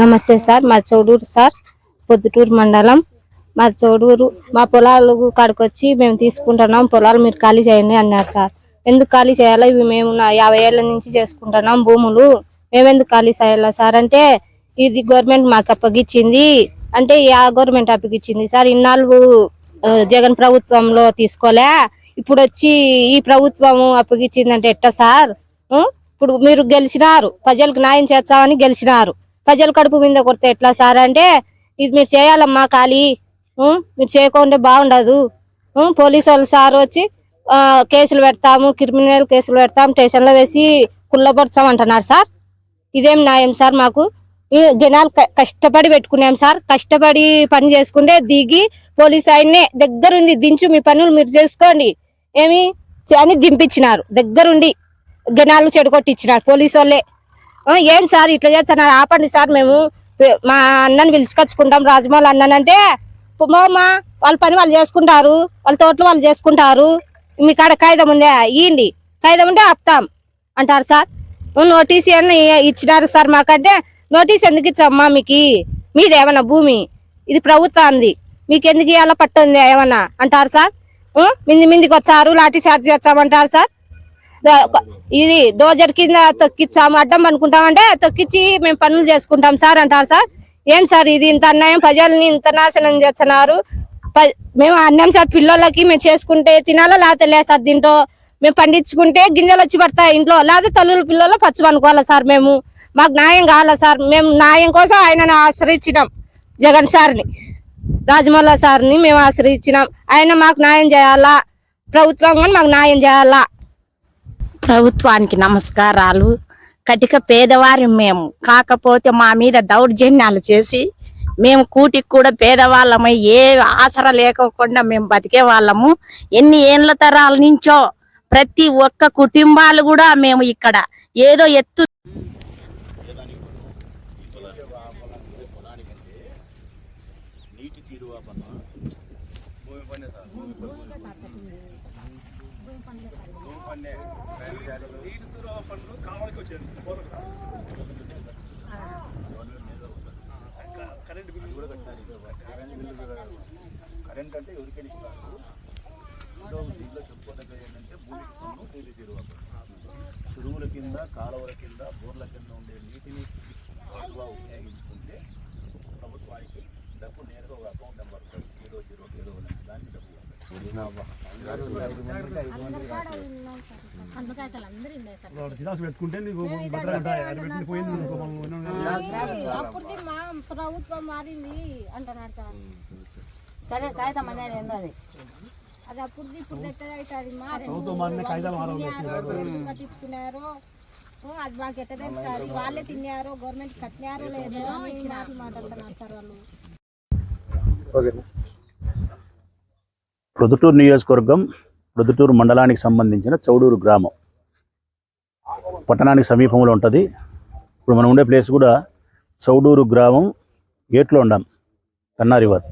నమస్తే సార్ మా చౌడూరు సార్ పొద్దుటూరు మండలం. మా చౌడూరు మా పొలాలు కాడికొచ్చి మేము తీసుకుంటున్నాం. పొలాలు మీరు ఖాళీ చేయండి అన్నారు సార్. ఎందుకు ఖాళీ చేయాలో? ఇవి మేము యాభై ఏళ్ళ నుంచి చేసుకుంటున్నాం భూములు. మేమెందుకు ఖాళీ చేయాలా సార్? అంటే ఇది గవర్నమెంట్ మాకు అప్పగించింది అంటే ఆ గవర్నమెంట్ అప్పగించింది సార్. ఇన్నాళ్ళు జగన్ ప్రభుత్వంలో తీసుకోలే. ఇప్పుడు వచ్చి ఈ ప్రభుత్వం అప్పగించిందంటే ఎట్టా సార్? ఇప్పుడు మీరు గెలిచినారు. ప్రజలకు న్యాయం చేస్తామని గెలిచినారు. ప్రజల కడుపు మీద కొడితే ఎట్లా సార్? అంటే ఇది మీరు చేయాలమ్మా ఖాళీ. మీరు చేయకుంటే బాగుండదు. పోలీసు వాళ్ళు సార్ వచ్చి కేసులు పెడతాము క్రిమినల్ కేసులు పెడతాము స్టేషన్లో వేసి కుళ్ళపరచామంటున్నారు సార్. ఇదేం న్యాయం సార్ మాకు? జనాలు క- కష్టపడి పెట్టుకున్నాం సార్. కష్టపడి పని చేసుకుంటే దిగి పోలీస్ ఆయన్నే దగ్గరుంది దించు మీ పనులు మీరు చేసుకోండి. ఏమి? అని దింపించినారు దగ్గరుండి జనాలు చెడగొట్టించినారు పోలీసు వాళ్ళే. ఏం సార్ ఇట్లా చేస్తున్నారు ఆపండి సార్ మేము. మా అన్నని పిలుచుకొచ్చుకుంటాం రాజమౌళి అన్ననంటే పోమా వాళ్ళ పని వాళ్ళు చేసుకుంటారు. వాళ్ళ తోటలు వాళ్ళు చేసుకుంటారు. మీ కాడ కాగితం ఉందా? ఇయ్యండి. కాగితం ఉంటే ఆపుతాం అంటారు సార్. నోటీస్ ఏమన్నా ఇచ్చినారు సార్ మాకంటే నోటీస్ ఎందుకు ఇచ్చమ్మా మీకు? మీది ఏమన్నా భూమి? ఇది ప్రభుత్వంది మీకు ఎందుకు ఇవాళ పట్టుంది ఏమన్నా అంటారు సార్. మింది మిందికి వచ్చారు లాఠీ చార్జ్ చేస్తామంటారు సార్. ఇది డోజర్ కింద తొక్కిచ్చాము అడ్డం అనుకుంటామంటే తొక్కిచ్చి మేము పనులు చేసుకుంటాం సార్ అంటారు సార్. ఏం సార్ ఇది ఇంత అన్యాయం? ప్రజల్ని ఇంత నాశనం చేస్తున్నారు. ప- మేము అన్నం సార్ పిల్లలకి మేము చేసుకుంటే తినాలా లేకపోతే లేదు సార్ దీంట్లో? మేము పండించుకుంటే గింజలు వచ్చి పడతాయి ఇంట్లో. లేకపోతే తల్లుల పిల్లలు పచ్చు అనుకోవాలా సార్ మేము? మాకు న్యాయం కావాలా సార్? మేము న్యాయం కోసం ఆయనను ఆశ్రయించినాం జగన్ సార్ని. రాజమౌళి సార్ని మేము ఆశ్రయించినాం. ఆయన మాకు న్యాయం చేయాలా? ప్రభుత్వం కూడా మాకు న్యాయం చేయాలా? ప్రభుత్వానికి నమస్కారాలు. కటిక పేదవారి మేము. కాకపోతే మా మీద దౌర్జన్యాలు చేసి మేము కూటికి కూడా పేదవాళ్ళమై ఏ ఆసర లేకోకుండా మేము బతికే వాళ్ళము. ఎన్ని ఏండ్ల తరాల నుంచో ప్రతి ఒక్క కుటుంబాలు కూడా మేము ఇక్కడ ఏదో ఎత్తు నీటి దూరాల పనులు కావాలకి వచ్చేది కరెంట్ బిల్లు. కూడా కట్టాలి. కరెంట్ బిల్లు కరెంట్ అంటే ఎవరికైనా ఇస్తారు? దీంట్లో చెప్పుకోదగ్గ ఏంటంటే భూమికి పన్ను నీళ్ళు తీరువ చెరువుల కింద కాలువల కింద బోర్ల కింద ఉండే నీటిని ఉపయోగించుకుంటే ప్రభుత్వానికి డబ్బు నేరుగా ఒక account number zero zero zero దాన్ని డబ్బు జిరాక్స్ పెట్టుకుంటే నీకు పోయింది. అప్పుడు మా ప్రభుత్వం మారింది అంటున్నారు సార్. సరే కాగితం అనేది ఏందో అది. అది అప్పుడు ఇప్పుడు కట్టించుకున్నారు ఆ, అది మాకు ఎట్ట తెలుసు సార్ వాళ్ళే తిన్నారు గవర్నమెంట్ కట్టినారో లేదో అని మాటలు మాట్లాడుతున్నారు సార్ వాళ్ళు. ప్రొద్దుటూరు నియోజకవర్గం ప్రొద్దుటూరు మండలానికి సంబంధించిన చౌడూరు గ్రామం. పట్టణానికి సమీపంలో ఉంటుంది. ఇప్పుడు మనం ఉండే ప్లేస్ కూడా చౌడూరు గ్రామం ఏట్లో ఉండాం కన్నా రివర్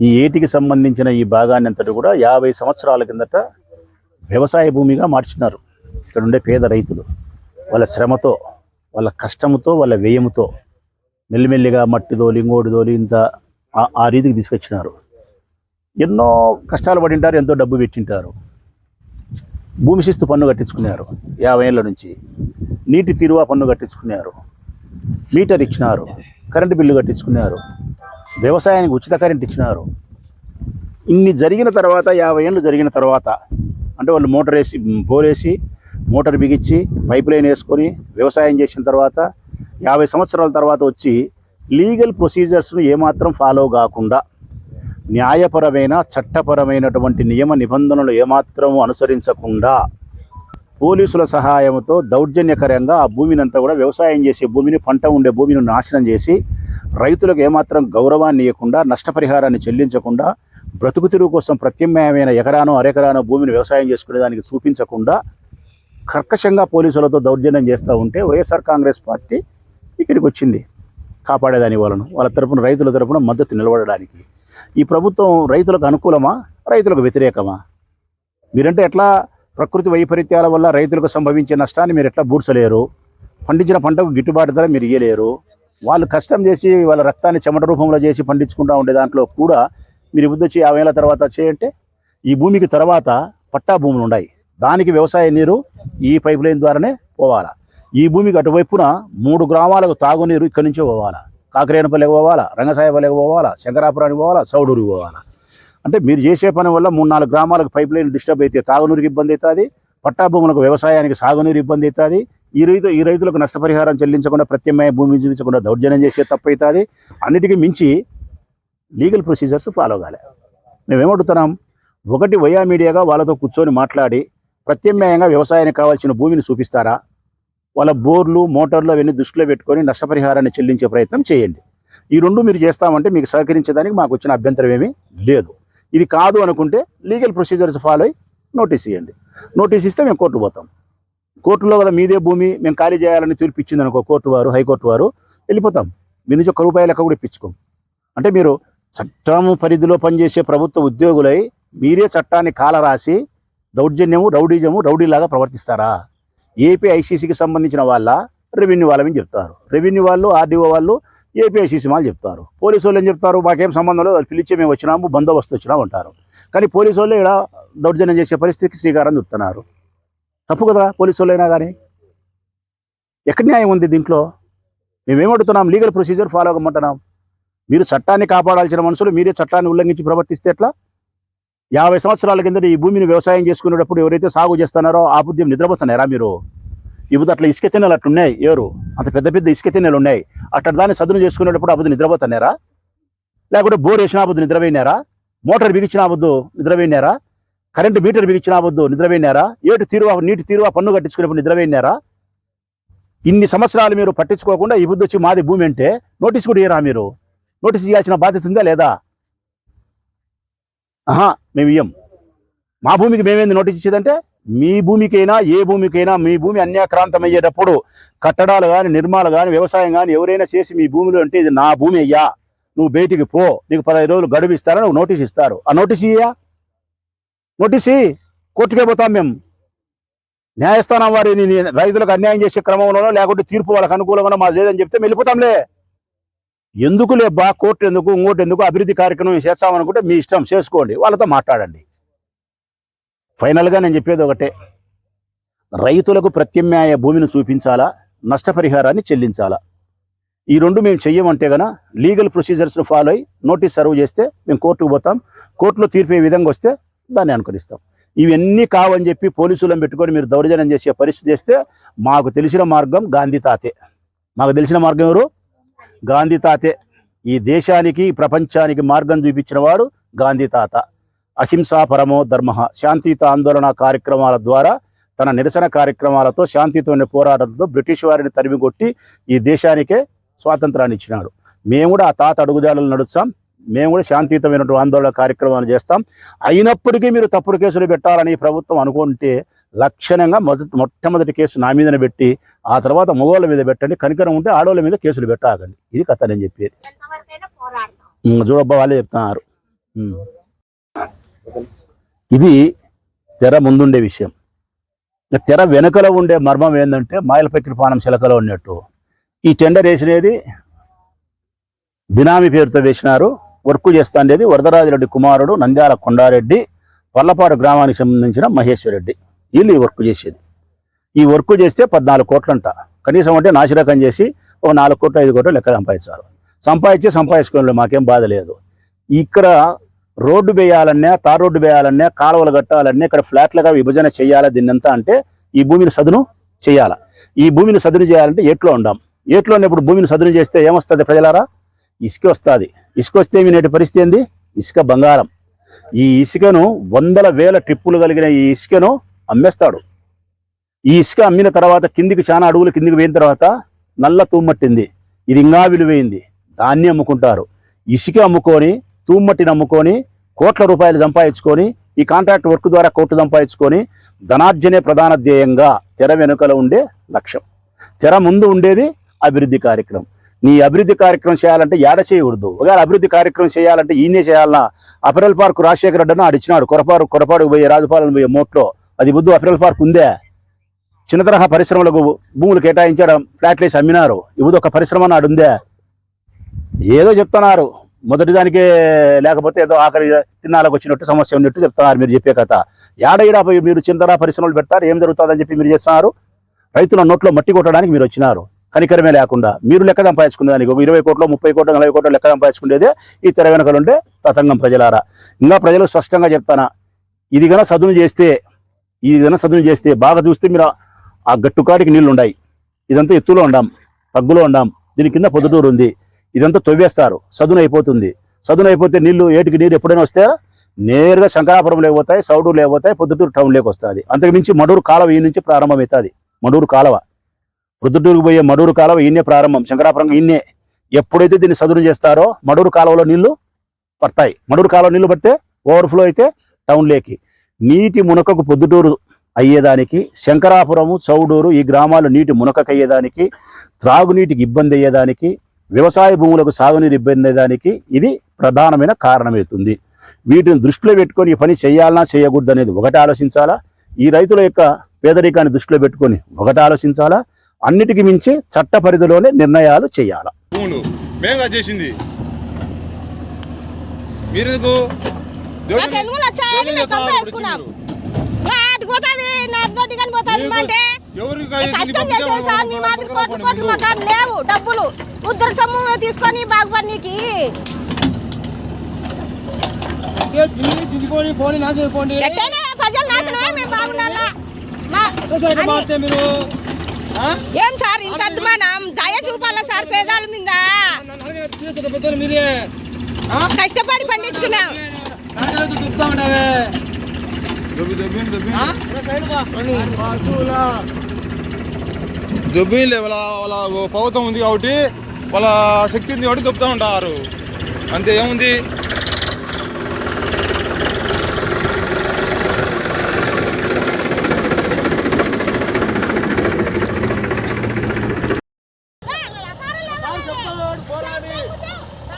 ఈ ఏటికి సంబంధించిన ఈ భాగాన్ని అంతటి కూడా యాభై సంవత్సరాల కిందట వ్యవసాయ భూమిగా మార్చినారు. ఇక్కడ ఉండే పేద రైతులు వాళ్ళ శ్రమతో వాళ్ళ కష్టముతో వాళ్ళ వ్యయముతో మెల్లిమెల్లిగా మట్టి దోలి ఇంత ఆ- ఆ రీతికి తీసుకొచ్చినారు. ఎన్నో కష్టాలు పడింటారు ఎంతో డబ్బు పెట్టింటారు. భూమి శిస్తు పన్ను కట్టించుకున్నారు యాభై ఏళ్ళ నుంచి. నీటి తీరువా పన్ను కట్టించుకున్నారు. మీటర్ ఇచ్చినారు కరెంటు బిల్లు కట్టించుకున్నారు. వ్యవసాయానికి ఉచిత కరెంట్ ఇచ్చినారు. ఇన్ని జరిగిన తర్వాత యాభై ఏళ్ళు జరిగిన తర్వాత అంటే వాళ్ళు మోటార్ వేసి బోరేసి మోటార్ బిగించి పైప్ లైన్ వేసుకొని వ్యవసాయం చేసిన తర్వాత యాభై సంవత్సరాల తర్వాత వచ్చి లీగల్ ప్రొసీజర్స్ను ఏమాత్రం ఫాలో కాకుండా న్యాయపరమైన చట్టపరమైనటువంటి నియమ నిబంధనలు ఏమాత్రం అనుసరించకుండా పోలీసుల సహాయంతో దౌర్జన్యకరంగా ఆ భూమిని అంతా కూడా వ్యవసాయం చేసే భూమిని పంట ఉండే భూమిని నాశనం చేసి రైతులకు ఏమాత్రం గౌరవాన్ని ఇవ్వకుండా నష్టపరిహారాన్ని చెల్లించకుండా బ్రతుకు తిరుగు కోసం ప్రత్యామ్నాయమైన ఎకరానో అరెకరానో భూమిని వ్యవసాయం చేసుకునే దానికి చూపించకుండా కర్కశంగా పోలీసులతో దౌర్జన్యం చేస్తూ ఉంటే వైఎస్ఆర్ కాంగ్రెస్ పార్టీ ఇక్కడికి వచ్చింది. కాపాడేదాని వాళ్ళను. వాళ్ళ తరపున రైతుల తరపున మద్దతు నిలబడడానికి. ఈ ప్రభుత్వం రైతులకు అనుకూలమా? రైతులకు వ్యతిరేకమా? మీరంటే ఎట్లా ప్రకృతి వైపరీత్యాల వల్ల రైతులకు సంభవించే నష్టాన్ని మీరు ఎట్లా బూడ్చలేరు? పండించిన పంటకు గిట్టుబాటు ధర మీరు ఇయ్యలేరు. వాళ్ళు కష్టం చేసి వాళ్ళ రక్తాన్ని చెమట రూపంలో చేసి పండించుకుంటూ ఉండే దాంట్లో కూడా మీరు ఈ వచ్చి యాభై ఏళ్ళ తర్వాత చేయంటే ఈ భూమికి తర్వాత పట్టా భూములు ఉన్నాయి దానికి వ్యవసాయ నీరు ఈ పైప్ లైన్ ద్వారానే పోవాలా. ఈ భూమికి అటువైపున మూడు గ్రామాలకు తాగునీరు ఇక్కడి నుంచే పోవాలా. కాకరేనపల్లికి పోవాలా రంగసాయపల్లికి పోవాలా శంకరాపురానికి పోవాలా సౌడూరికి పోవాలా? అంటే మీరు చేసే పని వల్ల మూడు నాలుగు గ్రామాలకు పైప్ లైన్ డిస్టర్బ్ అయితే తాగునీరుకి ఇబ్బంది అవుతుంది పట్టా భూములకు వ్యవసాయానికి సాగునీరు ఇబ్బంది అవుతుంది ఈ రైతు ఈ రైతులకు నష్టపరిహారం చెల్లించకుండా ప్రత్యామ్నాయ భూమి చూపించకుండా దౌర్జన్యం చేసే తప్పు అవుతుంది. అన్నిటికీ మించి లీగల్ ప్రొసీజర్స్ ఫాలో కాలే. మేమేమడుగుతున్నాం ఒకటి వయా మీడియాగా వాళ్ళతో కూర్చొని మాట్లాడి ప్రత్యామ్నాయంగా వ్యవసాయానికి కావాల్సిన భూమిని చూపిస్తారా? వాళ్ళ బోర్లు మోటార్లు అవన్నీ దృష్టిలో పెట్టుకొని నష్టపరిహారాన్ని చెల్లించే ప్రయత్నం చేయండి. ఈ రెండు మీరు చేస్తామంటే మీకు సహకరించేదానికి మాకు వచ్చిన అభ్యంతరం ఏమీ లేదు. ఇది కాదు అనుకుంటే లీగల్ ప్రొసీజర్స్ ఫాలో అయ్యి నోటీస్ ఇవ్వండి నోటీస్ ఇస్తే మేము కోర్టు పోతాం. కోర్టులో కూడా మీదే భూమి మేము ఖాళీ చేయాలని తీర్పు ఇచ్చింది అనుకో కోర్టు వారు హైకోర్టు వారు వెళ్ళిపోతాం. మీ నుంచి ఒక్క రూపాయి లెక్క కూడా ఇప్పించుకోం. అంటే మీరు చట్టం పరిధిలో పనిచేసే ప్రభుత్వ ఉద్యోగులై మీరే చట్టాన్ని కాలరాసి దౌర్జన్యము రౌడీజము రౌడీలాగా ప్రవర్తిస్తారా? ఏపీ ఐసీసీకి సంబంధించిన వాళ్ళ రెవెన్యూ వాళ్ళని చెప్తారు. రెవెన్యూ వాళ్ళు ఆర్డీఓ వాళ్ళు ఏపీ ఐసీసీ వాళ్ళు చెప్తారు. పోలీసు వాళ్ళు ఏం చెప్తారు? మాకేం సంబంధం లేదు పిలిచే మేము వచ్చినాము బందోబస్తు వచ్చినాము అంటారు. కానీ పోలీసు వాళ్ళు ఇక్కడ దౌర్జన్యం చేసే పరిస్థితికి శ్రీకారం చెప్తున్నారు తప్పు కదా పోలీసు వాళ్ళైనా కానీ? ఎక్కడ న్యాయం ఉంది దీంట్లో? మేమేమడుతున్నాం లీగల్ ప్రొసీజర్ ఫాలో అవ్వమంటున్నాం. మీరు చట్టాన్ని కాపాడాల్సిన మనుషులు మీరే చట్టాన్ని ఉల్లంఘించి ప్రవర్తిస్తే ఎట్లా? యాభై సంవత్సరాల కింద ఈ భూమిని వ్యవసాయం చేసుకునేటప్పుడు ఎవరైతే సాగు చేస్తున్నారో ఆ బుద్ధి నిద్రపోతున్నారా మీరు? ఇప్పుడు అట్లా ఇసుక తిన్నెలు అట్లున్నాయి ఎవరు? అంత పెద్ద పెద్ద ఇసుక తిన్నెలు ఉన్నాయి. అట్లా దాన్ని సదును చేసుకునేటప్పుడు అబుద్ధి నిద్రపోతున్నారా లేకుంటే బోర్ వేసిన అబుద్ధి నిద్రపోయినారా మోటార్ బిగించిన అబుద్ధు నిద్రపోయినారా కరెంటు మీటర్ బిగించిన అబుద్ధు నిద్రపోయినారా ఏటు తీరువా నీటి తీరువా పన్ను కట్టించుకునేప్పుడు నిద్రపోయినారా ఇన్ని సంవత్సరాలు మీరు పట్టించుకోకుండా ఈ బుద్ధి వచ్చి మాది భూమి అంటే నోటీస్ కూడా ఇయ్యరా మీరు? నోటీస్ ఇవ్వాల్సిన బాధ్యత ఉందా లేదా? ఆహా మేము ఇయ్యం. మా భూమికి మేమేంది నోటీస్ ఇచ్చేదంటే మీ భూమికైనా ఏ భూమికైనా మీ భూమి అన్యాక్రాంతమయ్యేటప్పుడు కట్టడాలు కానీ నిర్మాణాలు కానీ వ్యవసాయం కానీ ఎవరైనా చేసి మీ భూమిలో అంటే ఇది నా భూమి అయ్యా నువ్వు బయటికి పో నీకు పదహైదు రోజులు గడువు ఇస్తారని నువ్వు నోటీస్ ఇస్తారు. ఆ నోటీస్ ఇయ్యా? నోటీస్ ఇయ్యి. కోర్టుకే పోతాం మేము. న్యాయస్థానం వారిని రైతులకు అన్యాయం చేసే క్రమంలోనో లేకుంటే తీర్పు వాళ్ళకి అనుకూలంగానో మాది లేదని చెప్తే వెళ్ళిపోతాంలే. ఎందుకులే బా కోర్టు ఎందుకు ఇంకోటి ఎందుకు అభివృద్ధి కార్యక్రమం చేస్తామనుకుంటే మీ ఇష్టం చేసుకోండి వాళ్ళతో మాట్లాడండి. ఫైనల్గా నేను చెప్పేది ఒకటే. రైతులకు ప్రత్యామ్నాయ భూమిని చూపించాలా నష్టపరిహారాన్ని చెల్లించాలా? ఈ రెండు మేము చెయ్యమంటే గన లీగల్ ప్రొసీజర్స్ను ఫాలో అయ్యి నోటీస్ సర్వ్ చేస్తే మేము కోర్టుకు పోతాం. కోర్టులో తీర్పు ఏ విధంగా వస్తే దాన్ని అనుకరిస్తాం. ఇవన్నీ కావని చెప్పి పోలీసులను పెట్టుకొని మీరు దౌర్జన్యం చేసే పరిస్థితి చేస్తే మాకు తెలిసిన మార్గం గాంధీ తాతే. మాకు తెలిసిన మార్గం ఎవరు? గాంధీ తాతే. ఈ దేశానికి ప్రపంచానికి మార్గం చూపించిన వాడు గాంధీ తాత. అహింసా పరమో ధర్మ. శాంతియుత ఆందోళన కార్యక్రమాల ద్వారా తన నిరసన కార్యక్రమాలతో శాంతితో పోరాటంతో బ్రిటిష్ వారిని తరిమి కొట్టి ఈ దేశానికే స్వాతంత్రాన్ని ఇచ్చినాడు. మేము కూడా ఆ తాత అడుగుజాడలు నడుస్తాం. మేము కూడా శాంతియుతమైనటువంటి ఆందోళన కార్యక్రమాలు చేస్తాం. అయినప్పటికీ మీరు తప్పుడు కేసులు పెట్టాలని ప్రభుత్వం అనుకుంటే లక్షణంగా మొదటి మొట్టమొదటి కేసు నా మీదనే పెట్టి ఆ తర్వాత మగవాళ్ళ మీద పెట్టండి. కనికరం ఉంటే ఆడవాళ్ళ మీద కేసులు పెట్టాకండి. ఇది కథ నేను చెప్పేది. చూడబ్బా వాళ్ళే చెప్తున్నారు. ఇది తెర ముందుండే విషయం. తెర వెనుకలో ఉండే మర్మం ఏంటంటే మాయల పానం చిలకలో ఉన్నట్టు. ఈ టెండర్ వేసినది బినామీ పేరుతో వేసినారు. వర్క్ చేస్తాండేది వరదరాజరెడ్డి కుమారుడు నంద్యాల కొండారెడ్డి పల్లపాడు గ్రామానికి సంబంధించిన మహేశ్వర్ రెడ్డి వీళ్ళు ఈ వర్క్ చేసేది. ఈ వర్క్ చేస్తే పద్నాలుగు కోట్లంట. కనీసం అంటే నాశరకం చేసి ఒక నాలుగు కోట్లు ఐదు కోట్లు లెక్క సంపాదిస్తారు. సంపాదించి సంపాదించుకోవాలి మాకేం బాధ లేదు. ఇక్కడ రోడ్డు వేయాలన్నా తార్ రోడ్డు వేయాలన్నా కాలువలు కట్టాలన్నా ఇక్కడ ఫ్లాట్లుగా విభజన చేయాలా దీన్నంతా అంటే ఈ భూమిని సదును చేయాలా. ఈ భూమిని సదును చేయాలంటే ఏట్లో ఉండాం. ఏట్లో ఉన్నప్పుడు భూమిని సదును చేస్తే ఏమొస్తుంది ప్రజలారా? ఇసుక వస్తుంది. ఇసుక వస్తే మీ నేటి పరిస్థితి ఏంది? ఇసుక బంగారం. ఈ ఇసుకను వందల వేల ట్రిప్పులు కలిగిన ఈ ఇసుకను అమ్మేస్తాడు. ఈ ఇసుక అమ్మిన తర్వాత కిందికి చాలా అడుగులు కిందికి పోయిన తర్వాత నల్ల తూమ్మట్టింది. ఇది ఇంకా విలువైంది. దాన్ని అమ్ముకుంటారు. ఇసుక అమ్ముకొని తూమ్మట్టిని అమ్ముకొని కోట్ల రూపాయలు సంపాదించుకొని ఈ కాంట్రాక్ట్ వర్క్ ద్వారా కోట్లు సంపాదించుకొని ధనార్జనే ప్రధాన ధ్యేయంగా తెర వెనుకల ఉండే లక్ష్యం. తెర ముందు ఉండేది అభివృద్ధి కార్యక్రమం. నీ అభివృద్ధి కార్యక్రమం చేయాలంటే ఏడ చేయకూడదు. ఒకవేళ అభివృద్ధి కార్యక్రమం చేయాలంటే ఈయనే చేయాలన్నా అపరల్ పార్క్ రాజశేఖర రెడ్డి ఆడిచ్చినాడు కొరపారు కొరపాడుకు పోయే రాజపాలన పోయే మోట్లో అది బుద్ధు అపరల్ పార్క్ ఉందే. చిన్న తరహా పరిశ్రమలకు భూములు కేటాయించడం ఫ్లాట్లు వేసి అమ్మినారు. ఇవ్వదు ఒక పరిశ్రమ నాడు ఉందే. ఏదో చెప్తున్నారు. మొదటి దానికే లేకపోతే ఏదో ఆఖరి తిన్నాలకు వచ్చినట్టు సమస్య ఉన్నట్టు చెప్తున్నారు మీరు చెప్పే కథ. యాడ ఈడ పోయి మీరు పరిశ్రమలు పెడతారు ఏం జరుగుతుందని చెప్పి మీరు చేస్తున్నారు. రైతుల నోట్లో మట్టి కొట్టడానికి మీరు వచ్చినారు. కనికరమే లేకుండా. మీరు లెక్క సంపాదించుకునే దానికి ఇరవై కోట్లు ముప్పై కోట్లు నలభై కోట్లు లెక్క సంపాదించుకునేదే ఈ తెర వెనకలుండే తతంగం ప్రజలారా. ఇంకా ప్రజలు స్పష్టంగా చెప్తానా ఇది గన సదును చేస్తే ఇది గన సదును చేస్తే బాగా చూస్తే మీరు ఆ- గట్టుకాడికి నీళ్ళు ఉన్నాయి ఇదంతా ఎత్తులో ఉండాం తగ్గులో ఉండాం దీని కింద పొద్దుటూరు ఉంది. ఇదంతా తవ్వేస్తారు సదును అయిపోతుంది. సదును అయిపోతే నీళ్ళు ఏటికి నీరు ఎప్పుడైనా వస్తే నేరుగా శంకరాపురం లేకపోతాయి సౌడూరు లేకపోతాయి పొద్దుటూరు టౌన్ లేకొస్తుంది వస్తుంది మడూరు కాలువ ఈ నుంచి ప్రారంభమవుతుంది. మడూరు కాలువ. పొద్దుటూరుకు పోయే మడూరు కాలువ ఈయనే ప్రారంభం. శంకరాపురం ఈయనే. ఎప్పుడైతే దీన్ని సదును చేస్తారో మడూరు కాలువలో నీళ్ళు పడతాయి. మడూరు కాలువ నీళ్ళు పడితే ఓవర్ఫ్లో అయితే టౌన్ లేకి. నీటి మునకకు పొద్దుటూరు అయ్యేదానికి శంకరాపురము చౌడూరు ఈ గ్రామాలు నీటి మునకకు అయ్యేదానికి త్రాగునీటికి ఇబ్బంది అయ్యేదానికి వ్యవసాయ భూములకు సాగునీరు ఇబ్బంది అయ్యేదానికి ఇది ప్రధానమైన కారణమవుతుంది. వీటిని దృష్టిలో పెట్టుకొని ఈ పని చేయాలన్నా చేయకూడదు అనేది ఒకటి ఆలోచించాలా? ఈ రైతుల యొక్క పేదరికాన్ని దృష్టిలో పెట్టుకొని ఒకటి ఆలోచించాలా? అన్నిటికీ మించి చట్ట పరిధిలోనే నిర్ణయాలు చేయాలా. చేసింది. మీరెందుకు? లేవు డబ్బులు. ఉద్దర సొమ్ము తీసుకొని బాగుపడికి ప్రజలు నాశనమే మేము బాగుండాలా? ఏం సార్? ఇంత అద్మానం దయ చూపాలా సార్ పేదాల మీద? మీరే కష్టపడి పండించుకున్నాం. నాకైతే వాళ్ళ వాళ్ళ ఉంది కాబట్టి వాళ్ళ శక్తి ఉంది కాబట్టి దొబ్బుతూ ఉంటారు. అంతే ఏముంది?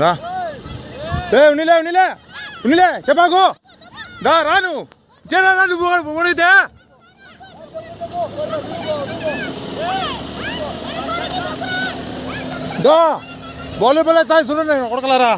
రా రా ఏ ఉన్నిలే ఉన్నిలే ఉన్నిలే చెప్పాకు రా రాను చేరా రా నువ్వు ఓడితే దా బౌలర్ బౌలర్ సాయి చూడండి కొడకలారా